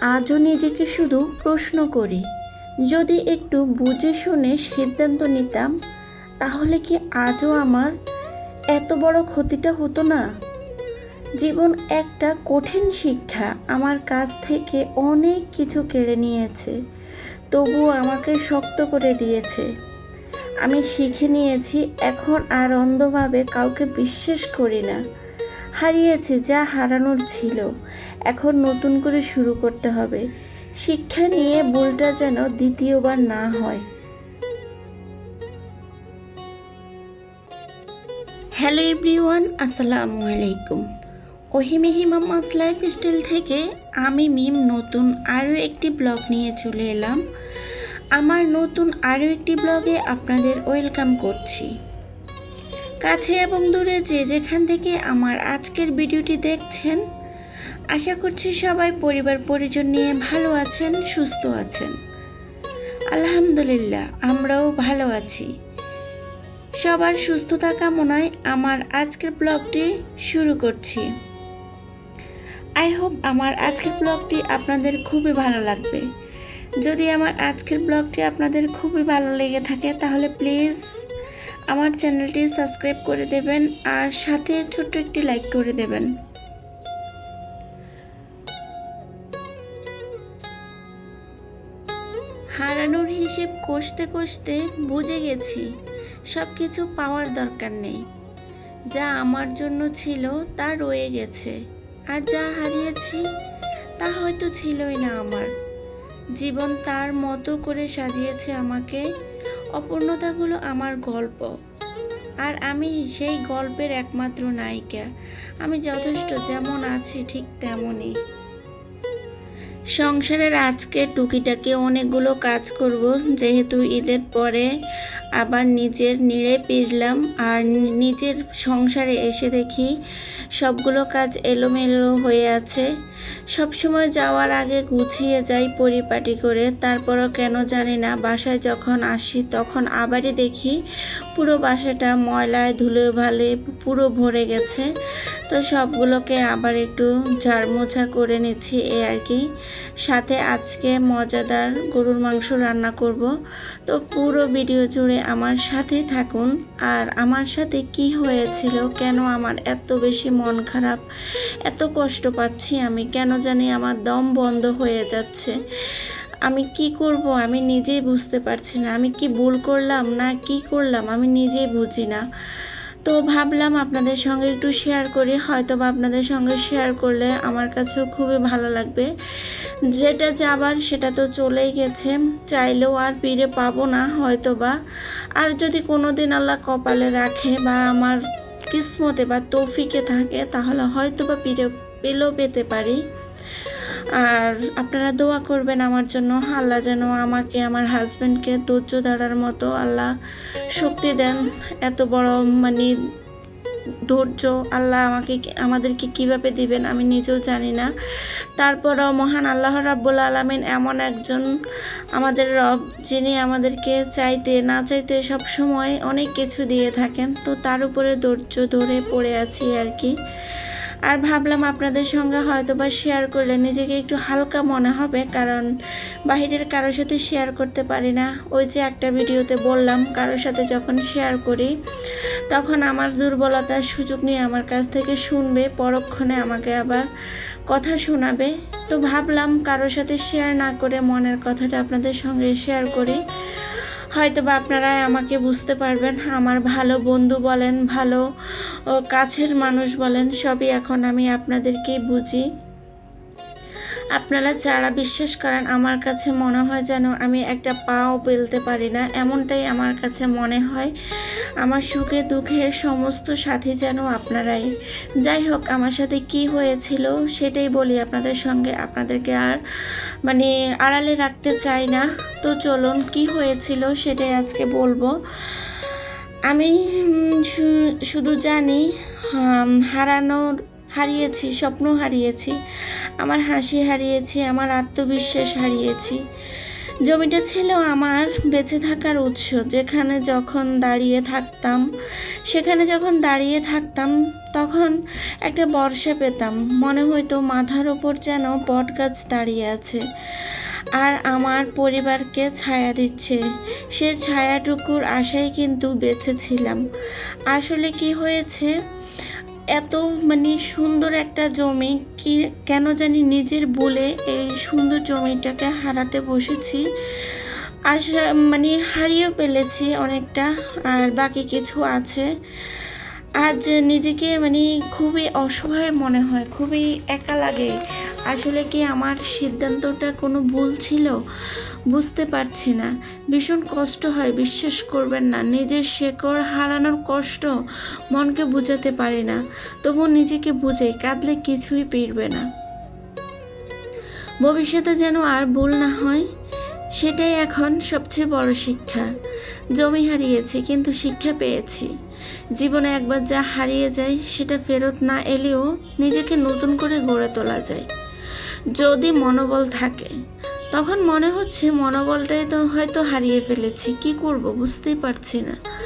আজও নিজেকে শুধু প্রশ্ন করি, যদি একটু বুঝে শুনে সিদ্ধান্ত নিতাম, তাহলে কি আজও আমার এত বড় ক্ষতিটা হতো না? জীবন একটা কঠিন শিক্ষা আমার কাছ থেকে অনেক কিছু কেড়ে নিয়েছে, তবুও আমাকে শক্ত করে দিয়েছে। আমি শিখে নিয়েছি, এখন আর অন্ধভাবে কাউকে বিশ্বাস করি না। হারিয়েছি যা হারানোর ছিল। এখন নতুন করে শুরু করতে হবে। শিক্ষা নিয়ে ভুলটা যেন দ্বিতীয়বার না হয়। হ্যালো এভরিওয়ান, আসসালামু আলাইকুম। ওহিমিহি মামাস লাইফ স্টাইল থেকে আমি মিম নতুন আরও একটি ব্লগ নিয়ে চলে এলাম। আমার নতুন আরও একটি ব্লগে আপনাদের ওয়েলকাম করছি। কাছে এবং দূরে যে যেখান থেকে আমার আজকের ভিডিওটি দেখছেন, আশা করছি সবাই পরিবার পরিজন নিয়ে ভালো আছেন, সুস্থ আছেন। আলহামদুলিল্লাহ, আমরাও ভালো আছি। সবার সুস্থতা কামনায় আমার আজকের ব্লগটি শুরু করছি। আই হোপ আমার আজকের ব্লগটি আপনাদের খুবই ভালো লাগবে। যদি আমার আজকের ব্লগটি আপনাদের খুবই ভালো লেগে থাকে, তাহলে প্লিজ আমার চ্যানেলটি সাবস্ক্রাইব করে দেবেন আর সাথে ছোট্ট একটি লাইক করে দেবেন। হারানোর হিসেব কষতে কষতে বুঝে গেছি সব কিছু পাওয়ার দরকার নেই। যা আমার জন্য ছিল তা রয়ে গেছে, আর যা হারিয়েছি তা হয়তো ছিলই না আমার। জীবন তার মতো করে সাজিয়েছে আমাকে অপূর্ণতাগুলো আমার গল্প। আর আমি সেই গল্পের একমাত্র নায়িকা। আমি যথেষ্ট যেমন আছি ঠিক তেমনই। সংসারের আজকে টুকিটাকে অনেকগুলো কাজ করব, যেহেতু ঈদের পরে আবার নিজের নিড়ে পিরলাম আর নিজের সংসারে এসে দেখি সবগুলো কাজ এলোমেলো হয়ে আছে। সবসময় যাওয়ার আগে গুছিয়ে যাই পরিপাটি করে, তারপরও কেন জানি না, বাসায় যখন আসি তখন আবারই দেখি পুরো বাসাটা ময়লায় ধুলো ভালে পুরো ভরে গেছে। তো সবগুলোকে আবার একটু ঝাড় মোছা করে নিচ্ছি এই আর কি। সাথে আজকে মজাদার গরুর মাংস রান্না করব। তো পুরো ভিডিও জুড়ে আমার সাথে থাকুন। আর আমার সাথে কি হয়েছিল, কেন আমার এত বেশি মন খারাপ, এত কষ্ট পাচ্ছি আমি কেন জানি আমার দম বন্ধ হয়ে যাচ্ছে। আমি কি করব? আমি নিজেই বুঝতে পারছি না। আমি কি ভুল করলাম না কি করলাম? আমি নিজেই বুঝি না। তো ভাবলাম আপনাদের সঙ্গে একটু শেয়ার করি। হয়তো বা আপনাদের সঙ্গে শেয়ার করলে আমার কাছেও খুবই ভালো লাগবে। যেটা যাবার সেটা তো চলেই গেছে। চাইলেও আর ফিরে পাবো না হয়তো বা আর যদি কোনো দিন আল্লাহ কপালে রাখে বা আমার কিসমতে বা তৌফিকে থাকে, তাহলে হয়তো বা ফিরে পেলেও পেতে পারি। আর আপনারা দোয়া করবেন আমার জন্য, আল্লাহ যেন আমাকে, আমার হাজব্যান্ডকে ধৈর্য ধরার মতো আল্লাহ শক্তি দেন। এত বড় মানে ধৈর্য আল্লাহ আমাকে আমাদেরকে কীভাবে দিবেন আমি নিজেও জানি না। তারপরও মহান আল্লাহ রাব্বুল আলমিন এমন একজন আমাদের রব, যিনি আমাদেরকে চাইতে না চাইতে সব সময় অনেক কিছু দিয়ে থাকেন। তো তার উপরে ধৈর্য ধরে পড়ে আছি আর কি। আর ভাবলাম আপনাদের সঙ্গে হয়তো বা শেয়ার করলে নিজেকে একটু হালকা মনে হবে, কারণ বাহিরের কারোর সাথে শেয়ার করতে পারি না। ওই যে একটা ভিডিওতে বললাম, কারোর সাথে যখন শেয়ার করি, তখন আমার দুর্বলতার সুযোগ নিয়ে আমার কাছ থেকে শুনবে, পরক্ষণে আমাকে আবার কথা শোনাবে। তো ভাবলাম কারোর সাথে শেয়ার না করে মনের কথাটা আপনাদের সঙ্গে শেয়ার করি। হয়তো বা আপনারা আমাকে বুঝতে পারবেন, আমার ভালো বন্ধু বলেন, ভালো কাছের মানুষ বলেন, সবই এখন আমি আপনাদেরকেই বুঝি। আপনারা যারা বিশ্বাস করেন, আমার কাছে মনে হয় যেন আমি একটা পাও পেলতে পারি না। এমনটাই আমার কাছে মনে হয়। আমার সুখে দুঃখের সমস্ত সাথী যেন আপনারাই। যাই হোক, আমার সাথে কি হয়েছিল সেটাই বলি আপনাদের সঙ্গে। আপনাদেরকে আর মানে আড়ালে রাখতে চাই না। তো চলুন, কি হয়েছিল সেটাই আজকে বলব। আমি শুধু জানি হারানোর হারিয়েছি, স্বপ্ন হারিয়েছি, আমার হাসি হারিয়েছি, আমার আত্মবিশ্বাস হারিয়েছি। জমিটা ছিল আমার বেঁচে থাকার উৎস, যেখানে যখন দাঁড়িয়ে থাকতাম, সেখানে যখন দাঁড়িয়ে থাকতাম, তখন একটা বর্ষা পেতাম। মনে হইতো মাথার ওপর যেন বট গাছ দাঁড়িয়ে আছে, আর আমার পরিবারকে ছায়া দিচ্ছে। সে ছায়াটুকুর আশায় কিন্তু বেঁচেছিলাম আসলে কি হয়েছে? এত মানে সুন্দর একটা জমি, কি কেন জানি নিজের বলে এই সুন্দর জমিটাকে হারাতে বসেছি। আশা মানে হারিয়ে ফেলেছি অনেকটা, আর বাকি কিছু আছে। আজ নিজেকে মানে খুবই অসহায় মনে হয়, খুবই একা লাগে। আসলে কি আমার সিদ্ধান্তটা কোনো ভুল ছিল? বুঝতে পারছি না। ভীষণ কষ্ট হয়, বিশ্বাস করবেন না। নিজের শেকড় হারানোর কষ্ট মনকে বোঝাতে পারি না। তবু নিজেকে বুঝে কাঁদলে কিছুই পেরবে না। ভবিষ্যতে যেন আর ভুল না হয়, সেটাই এখন সবচেয়ে বড় শিক্ষা। জমি হারিয়েছি, কিন্তু শিক্ষা পেয়েছি। জীবনে একবার যা হারিয়ে যায়, সেটা ফেরত না এলেও নিজেকে নতুন করে গড়ে তোলা যায়। যদি মনোবল থাকে, তখন মনে হচ্ছে মনোবলটাই তো হয়তো হারিয়ে ফেলেছি, কি করব বুঝতেই পারছি না।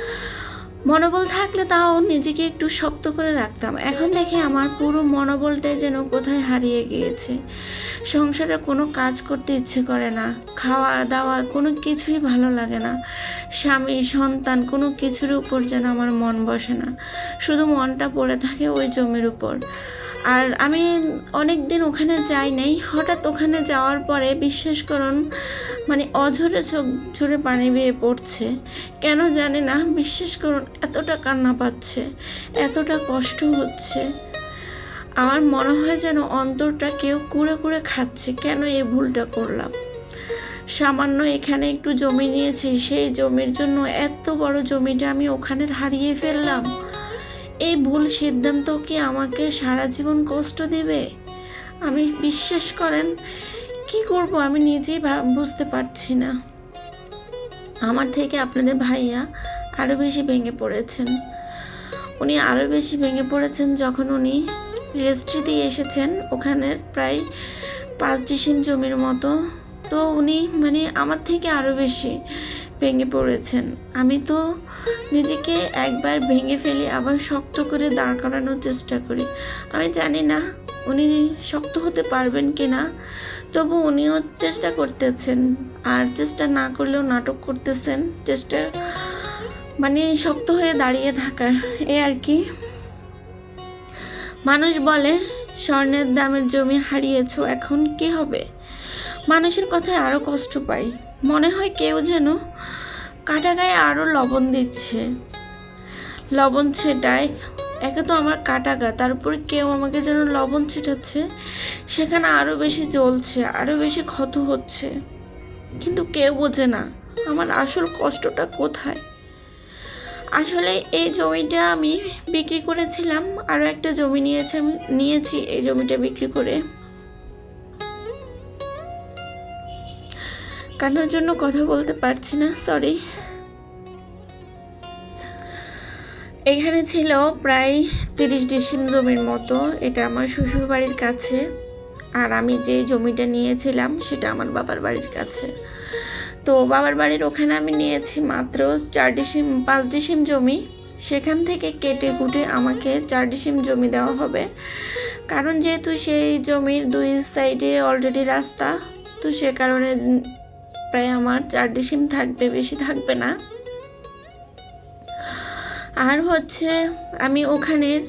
মনোবল থাকলে তাও নিজেকে একটু শক্ত করে রাখতাম। এখন দেখে আমার পুরো মনোবলটাই যেন কোথায় হারিয়ে গিয়েছে। সংসারে কোনো কাজ করতে ইচ্ছে করে না। খাওয়া দাওয়া কোনো কিছুই ভালো লাগে না। স্বামী, সন্তান কোনো কিছুর উপর যেন আমার মন বসে না। শুধু মনটা পড়ে থাকে ওই জমির উপর। আর আমি অনেক দিন ওখানে যাই নাই। হঠাৎ ওখানে যাওয়ার পরে বিশ্বাস করুন মানে অঝরে চোখ ঝরে পানি বেয়ে পড়ছে। কেন জানি না, বিশ্বাস করুন, এতটা কান্না পাচ্ছে, এতটা কষ্ট হচ্ছে। আমার মনে হয় যেন অন্তরটা কেউ কুড়ে কুড়ে খাচ্ছে, কেন এই ভুলটা করলাম? সামান্য এখানে একটু জমি নিয়েছি, সেই জমির জন্য এত বড় জমিটা আমি ওখানে হারিয়ে ফেললাম। এই ভুল সিদ্ধান্ত কি আমাকে সারা জীবন কষ্ট দেবে? আমি বিশ্বাস করেন, কি করব আমি নিজেই বুঝতে পারছি না। আমার থেকে আপনাদের ভাইয়া আরও বেশি ভেঙে পড়েছেন। উনি আরও বেশি ভেঙে পড়েছেন যখন উনি রেজিস্ট্রি দিয়ে এসেছেন ওখানের প্রায় পাঁচ ডিসিম জমির মতো। তো উনি মানে আমার থেকে আরও বেশি ভেঙে পড়েছেন। আমি তো নিজেকে একবার ভেঙে ফেলে আবার শক্ত করে দাঁড় করানোর চেষ্টা করি। আমি জানি না উনি শক্ত হতে পারবেন কি না তবু উনিও চেষ্টা করতেছেন। আর চেষ্টা না করলেও নাটক করতেছেন। চেষ্টা মানে শক্ত হয়ে দাঁড়িয়ে থাকার, এ আর কি। মানুষ বলে, স্বর্ণের দামের জমি হারিয়েছো, এখন কি হবে? মানুষের কথায় আরও কষ্ট পাই। মনে হয় কেউ যেন কাটা গায়ে আরও লবণ দিচ্ছে। লবণ ছেটায়, একে তো আমার কাটা গা, তার উপরে কেউ আমাকে যেন লবণ ছেটাচ্ছে, সেখানে আরও বেশি জ্বলছে, আরও বেশি ক্ষত হচ্ছে। কিন্তু কেউ বোঝে না আমার আসল কষ্টটা কোথায়। আসলে এই জমিটা আমি বিক্রি করেছিলাম, আরও একটা জমি নিয়েছি আমি নিয়েছি, এই জমিটা বিক্রি করে। কান্নার জন্য কথা বলতে পারছি না সরি এখানে ছিল প্রায় তিরিশ ডিসিম জমির মতো, এটা আমার শ্বশুর বাড়ির কাছে। আর আমি যে জমিটা নিয়েছিলাম, সেটা আমার বাবার বাড়ির কাছে। তো বাবার বাড়ির ওখানে আমি নিয়েছি মাত্র চার ডিসিম, পাঁচ ডিসিম জমি। সেখান থেকে কেটে কুটে আমাকে চার ডিসিম জমি দেওয়া হবে। কারণ যেহেতু সেই জমির দুই সাইডে অলরেডি রাস্তা, তো সে কারণে প্রায় আমার চার ডিসিম থাকবে, বেশি থাকবে না। আর হচ্ছে আমি ওখানের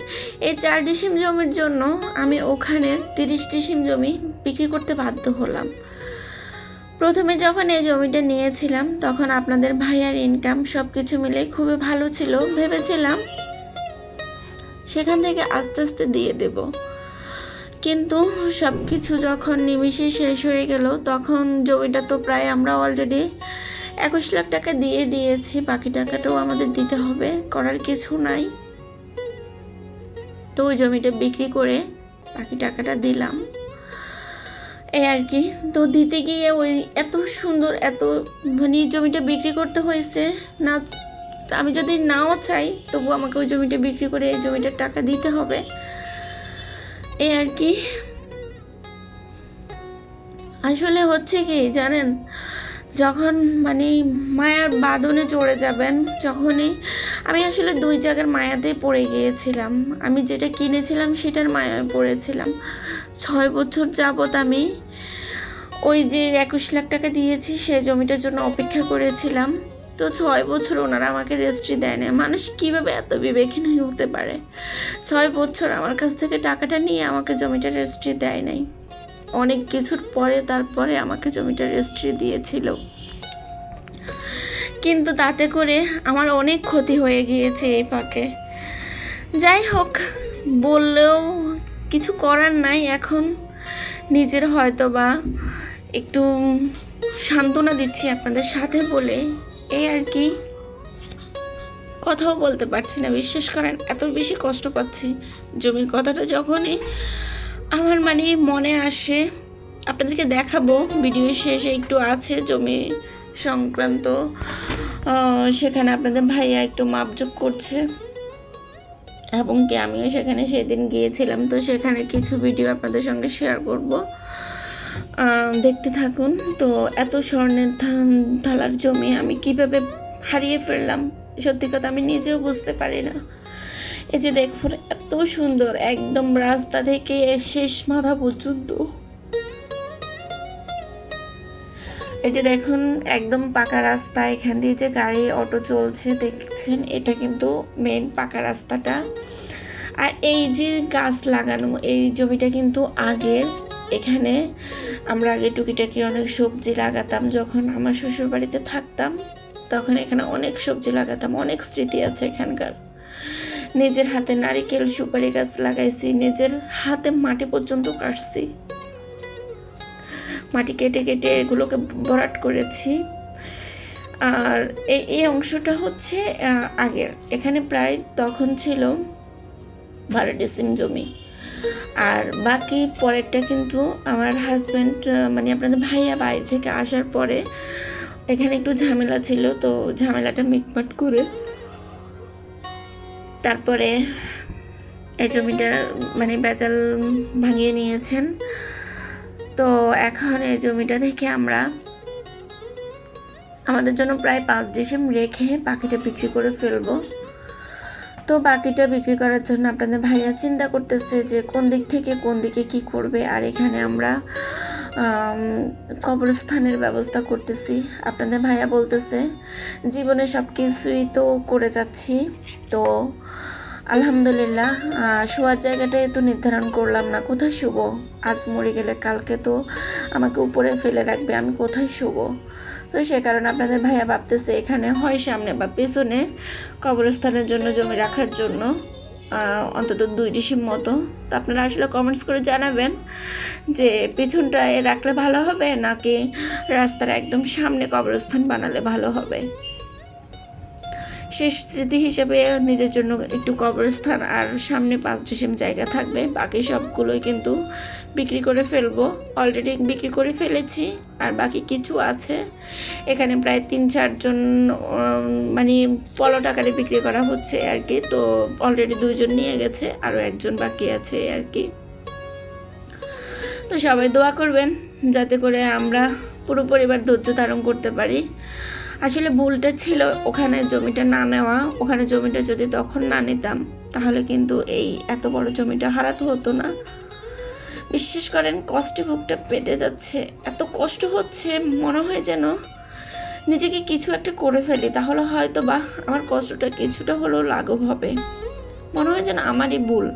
এই চার ডিসিম জমির জন্য আমি ওখানের তিরিশ ডিসিম জমি বিক্রি করতে বাধ্য হলাম। প্রথমে যখন এই জমিটা নিয়েছিলাম, তখন আপনাদের ভাইয়ার ইনকাম সব কিছু মিলে খুবই ভালো ছিল, ভেবেছিলাম সেখান থেকে আস্তে আস্তে দিয়ে দেব। কিন্তু সব কিছু যখন নিমিষে শেষ হয়ে গেল, তখন জমিটা তো প্রায় আমরা অলরেডি একুশ লাখ টাকা দিয়ে দিয়েছি, বাকি টাকাটাও আমাদের দিতে হবে, করার কিছু নাই। তো ওই জমিটা বিক্রি করে বাকি টাকাটা দিলাম। এই আর কি, তো দিতে গিয়ে ওই এত সুন্দর, এত মানে জমিটা বিক্রি করতে হয়েছে, না, আমি যদি নাও চাই তবু আমাকে ওই জমিটা বিক্রি করে এই জমিটার টাকা দিতে হবে। এই আর কি। আসলে হচ্ছে কি জানেন, যখন মানে মায়ার বাঁধনে চড়ে যাবেন, যখনই আমি আসলে দুই জায়গার মায়াতে পড়ে গিয়েছিলাম। আমি যেটা কিনেছিলাম সেটার মায়ায় পড়েছিলাম। ছয় বছর যাবত আমি ওই যে একুশ লাখ টাকা দিয়েছি, সে জমিটার জন্য অপেক্ষা করেছিলাম। তো ছয় বছর ওনারা আমাকে রেস্ট্রি দেয় না মানুষ কীভাবে এত বিবেকহীন হয়ে হতে পারে? ছয় বছর আমার কাছ থেকে টাকাটা নিয়ে আমাকে জমিটা রেস্ট্রি দেয় নাই। অনেক কিছুর পরে তারপরে আমাকে জমিটা রেস্ট্রি দিয়েছিল। কিন্তু তাতে করে আমার অনেক ক্ষতি হয়ে গিয়েছে এই ফাঁকে। যাই হোক, বললেও কিছু করার নাই। এখন নিজের হয়তো বা একটু সান্ত্বনা দিচ্ছি আপনাদের সাথে বলে। এই আর কি? কথাও বলতে পারছি না। বিশ্বাস করেন, এত বেশি কষ্ট পাচ্ছি। জমির কথাটা যখনই আমার মানে মনে আসে, আপনাদেরকে দেখাবো। ভিডিও শেষে একটু আছে জমি সংক্রান্ত। সেখানে আপনাদের ভাইয়া একটু মাপজোক করছে। এবং কি আমিও সেখানে সেদিন গিয়েছিলাম, তো সেখানে কিছু ভিডিও আপনাদের সঙ্গে শেয়ার করব। দেখতে থাকুন। তো এত স্বর্ণের থালার জমি আমি কীভাবে হারিয়ে ফেললাম? সত্যি কথা আমি নিজেও বুঝতে পারি না। এই যে দেখুন, এত সুন্দর, একদম রাস্তা থেকে শেষ মাথা পর্যন্ত। এই যে দেখুন, একদম পাকা রাস্তা, এখান দিয়ে যে গাড়ি, অটো চলছে, দেখছেন, এটা কিন্তু মেন পাকা রাস্তাটা। আর এই যে গাছ লাগানো, এই জমিটা কিন্তু আগের। এখানে আমরা আগে টুকিটাকি অনেক সবজি লাগাতাম, যখন আমার শ্বশুর বাড়িতে থাকতাম, তখন এখানে অনেক সবজি লাগাতাম, অনেক স্মৃতি আছে এখানকার। নিজের হাতে নারিকেল সুপারি গাছ লাগাইছি, নিজের হাতে মাটি পর্যন্ত কাটছি। মাটি কেটে কেটে এগুলোকে ভরাট করেছি। আর এই এই অংশটা হচ্ছে আগের। এখানে প্রায় তখন ছিল বারো ডিসিম জমি। আর বাকি পরেরটা কিন্তু আমার হাজব্যান্ড মানে আপনাদের ভাইয়া বাইরে থেকে আসার পরে এখানে একটু ঝামেলা ছিল, তো ঝামেলাটা মিটমাট করে তারপরে এই জমিটা মানে বেচাল ভাঙিয়ে নিয়েছেন। তো এখন এই জমিটা থেকে আমরা আমাদের জন্য প্রায় পাঁচ ডিসেম রেখে পাখিটা বিক্রি করে ফেলব। তো বাকিটা বিক্রি করার জন্য আপনাদের ভাইয়া চিন্তা করতেছে যে কোন দিক থেকে কোন দিকে কি করবে। আর এখানে আমরা কবরস্থানের ব্যবস্থা করতেছি। আপনাদের ভাইয়া বলতেছে, জীবনে সব কিছুই তো করে যাচ্ছি। তো আলহামদুলিল্লাহ শোয়ার জায়গাটাই তো নির্ধারণ করলাম না। কোথায় শুব? আজ মরে গেলে কালকে তো আমাকে উপরে ফেলে রাখবে, আমি কোথায় শুব? তো সে কারণে আপনাদের ভাইয়া ভাবতেছে এখানে হয় সামনে বা পেছনে কবরস্থানের জন্য, জমি রাখার জন্য অন্তত দুই ডিসির মতো। তো আপনারা আসলে কমেন্টস করে জানাবেন যে পেছনটায় রাখলে ভালো হবে নাকি রাস্তার একদম সামনে কবরস্থান বানালে ভালো হবে। শেষ স্মৃতি হিসেবে নিজের জন্য একটু কবরস্থান আর সামনে পাঁচ ডিসিম জায়গা থাকবে। বাকি সবগুলোই কিন্তু বিক্রি করে ফেলব। অলরেডি বিক্রি করে ফেলেছি, আর বাকি কিছু আছে। এখানে প্রায় তিন চারজন মানে পলট আকারে বিক্রি করা হচ্ছে আর কি। তো অলরেডি দুইজন নিয়ে গেছে, আরও একজন বাকি আছে আর কি। তো সবাই দোয়া করবেন, যাতে করে আমরা পুরো পরিবার ধৈর্য ধারণ করতে পারি। আসলে ভুলটা ছিল ওখানে জমিটা না নেওয়া। ওখানে জমিটা যদি তখন না নিতাম, তাহলে কিন্তু এই এত বড় জমিটা হারাতে হতো না। বিশ্বাস করেন, কষ্টে বুকটা পেটে যাচ্ছে। এত কষ্ট হচ্ছে, মনে হয় যেন নিজেকে কিছু একটা করে ফেলি, তাহলে হয়তো বা আমার কষ্টটা কিছুটা হলেও লাঘব হবে। মনে হয় যেন আমারই ভুল।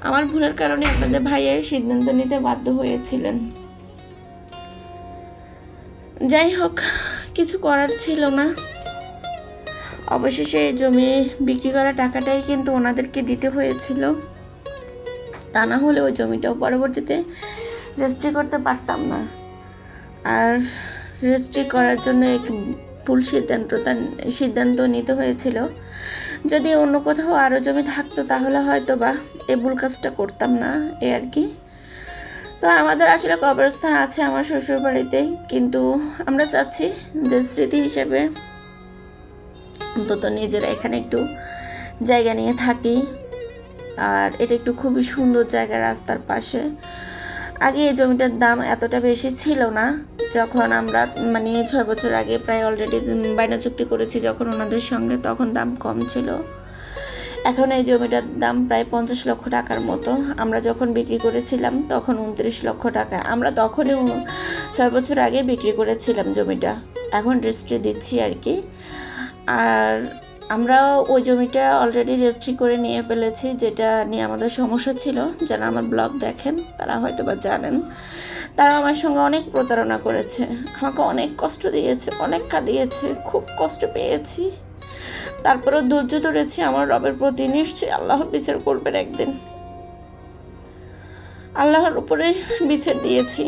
আমার ভুলের কারণে আপনাদের ভাইয়ের সিদ্ধান্ত নিতে বাধ্য হয়েছিলেন। যাই হোক কিছু করার ছিল না। অবশেষে জমি বিক্রি করা টাকাটাই কিন্তু ওনাদেরকে দিতে হয়েছিল। তা না হলে ওই জমিটাও পরবর্তীতে রেজিস্ট্রি করতে পারতাম না। আর রেজিস্ট্রি করার জন্য এক ভুল সিদ্ধান্তটা সিদ্ধান্ত নিতে হয়েছিল। যদি অন্য কোথাও আরও জমি থাকতো তাহলে হয়তো বা এই ভুল কাজটা করতাম না, এ আর কি। তো আমাদের আসলে কবরস্থান আছে আমার শ্বশুর বাড়িতে কিন্তু আমরা চাচ্ছি যে স্মৃতি হিসেবে অন্তত নিজেরা এখানে একটু জায়গা নিয়ে থাকি। আর এটা একটু খুবই সুন্দর জায়গা রাস্তার পাশে। আগে এই জমিটার দাম এতটা বেশি ছিল না। যখন আমরা মানে ছয় বছর আগে প্রায় অলরেডি বায়না চুক্তি করেছি যখন ওনাদের সঙ্গে, তখন দাম কম ছিল। এখন এই জমিটার দাম প্রায় পঞ্চাশ লক্ষ টাকার মতো। আমরা যখন বিক্রি করেছিলাম, তখন উনত্রিশ লক্ষ টাকা। আমরা তখনই ছয় বছর আগে বিক্রি করেছিলাম জমিটা। এখন রেজিস্ট্রি দিচ্ছি আর কি। আর আমরা ওই জমিটা অলরেডি রেজিস্ট্রি করে নিয়ে ফেলেছি, যেটা নিয়ে আমাদের সমস্যা ছিল। যারা আমার ব্লগ দেখেন, তারা হয়তো বা জানেন। তারা আমার সঙ্গে অনেক প্রতারণা করেছে। আমাকে অনেক কষ্ট দিয়েছে, অনেক কাঁদিয়েছে, খুব কষ্ট পেয়েছি। তারপরেও ধৈর্য ধরেছি, আমার রবের প্রতি নিশ্চয়ই আল্লাহ বিচার করবেন একদিন। আল্লাহর উপরে বিচার দিয়েছি,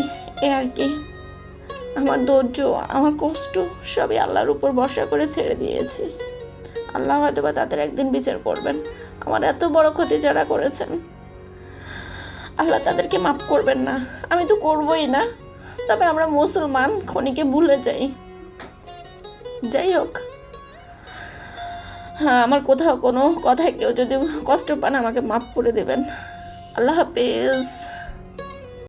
এ আর কি। আমার ধৈর্য, আমার কষ্ট সবই আল্লাহর উপর ভরসা করে ছেড়ে দিয়েছি। আল্লাহ হয়তো বা তাদের একদিন বিচার করবেন। আমার এত বড় ক্ষতি যারা করেছেন, আল্লাহ তাদেরকে মাফ করবেন না। আমি তো করবই না, তবে আমরা মুসলমান, খনিকে ভুলে যাই। যাই হোক আমার কোথাও কোনো কথায় কেউ যদি কষ্ট পান আমাকে মাফ করে দেবেন। আল্লাহ হাফিজ।